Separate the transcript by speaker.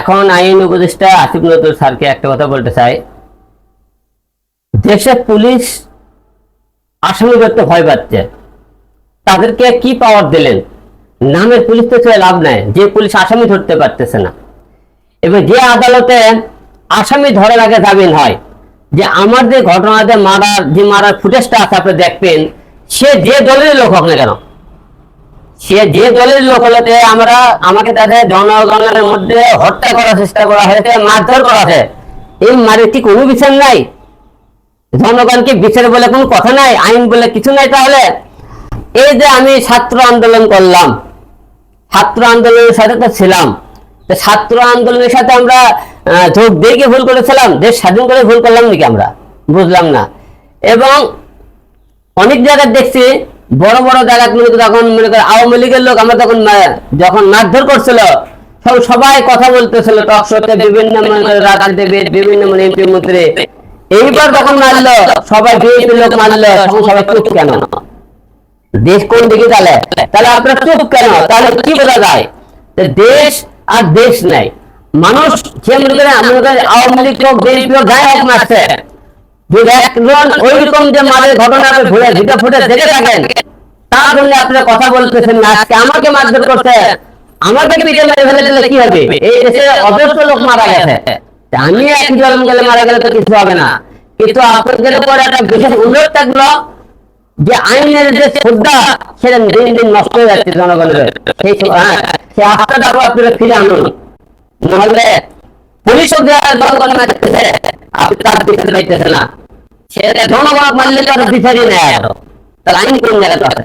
Speaker 1: এখন আইন উপদেষ্টা আসিফ নজরুল স্যারকে একটা কথা বলতে চাই। দেশে পুলিশ আসামি করতে ভয় পাচ্ছে। তাদেরকে কি পাওয়ার দিলেন? নামের পুলিশ তো ছেড়ে লাভ নাই। যে পুলিশ আসামি ধরতে পারতেছে না। এবার যে আদালতে আসামি ধরার আগে জামিন হয়, যে আমার যে ঘটনাতে মারার, যে মারার ফুটেজটা আছে আপনি দেখবেন, সে যে দলের লোক হোক না কেন সে যে দলের লোক হলোতে আমরা আমাকে তাদের জনগণের মধ্যে হত্যা করার চেষ্টা করা হয়েছে, মারধর করা হয়েছে। এই মারের কি কোনো বিচার নাই? জনগণকে বিচার বলে কোনো কথা নাই, আইন বলে কিছু নাই তাহলে? এই যে আমি ছাত্র আন্দোলন করলাম, ছাত্র আন্দোলনের সাথে তো ছিলাম। ছাত্র আন্দোলনের সাথে আমরা যোগ দিয়ে ভুল করেছিলাম? দেশ স্বাধীন করে ভুল করলাম নাকি আমরা? বুঝলাম না। এবং অনেক জায়গায় দেখছি বড় বড় জায়গা করি তখন মনে করে আওয়ামী লীগের লোক আমরা তখন যখন মারধর করছিল সব সবাই কথা বলতেছিল, টক শোতে বিভিন্ন রাজনীতিবিদ বিভিন্ন এমপি মন্ত্রী। এইবার যখন মারলো, সবাই বিএনপি লোক মারলো, তখন সবাই চুপ কেন? দেশ কোন দিকে চলে? তাহলে আপনার চুপ কেন? তাহলে কি বোঝা যায়? দেশ আর দেশ নাই। মানুষ যে মনে করে করে আওয়ামী লীগ হোক, বিএনপি হোক, যাই হোক মারছে। একজন ওইরকম যে মারের ঘটনা আপনি ঘুরে ভিডিও ফুটে দেখে থাকেন তার জন্য আপনারা কথা বলতেছেন না আজকে আমাকে মারধর করছে। আমাকে পিঠে মেরে ফেলে দিলে কি হবে? এই দেশে অজস্র লোক মারা গেছে। আমি এক জলম গেলে মারা গেলে তো কিছু হবে না। কিন্তু আপনাদের উপর একটা বিশেষ অনুরোধ থাকল যে আইনের যে শ্রদ্ধা সেটা দিন দিন নষ্ট হয়ে যাচ্ছে জনগণের। সেই হ্যাঁ সেই আস্থাটাও আপনারা ফিরে আনুন। নাহলে পুলিশও যে আপনি তার বিচার পাইতেছে না। মারলে তো আর বিচারই নেয় আইন কোন জায়গাতে আছে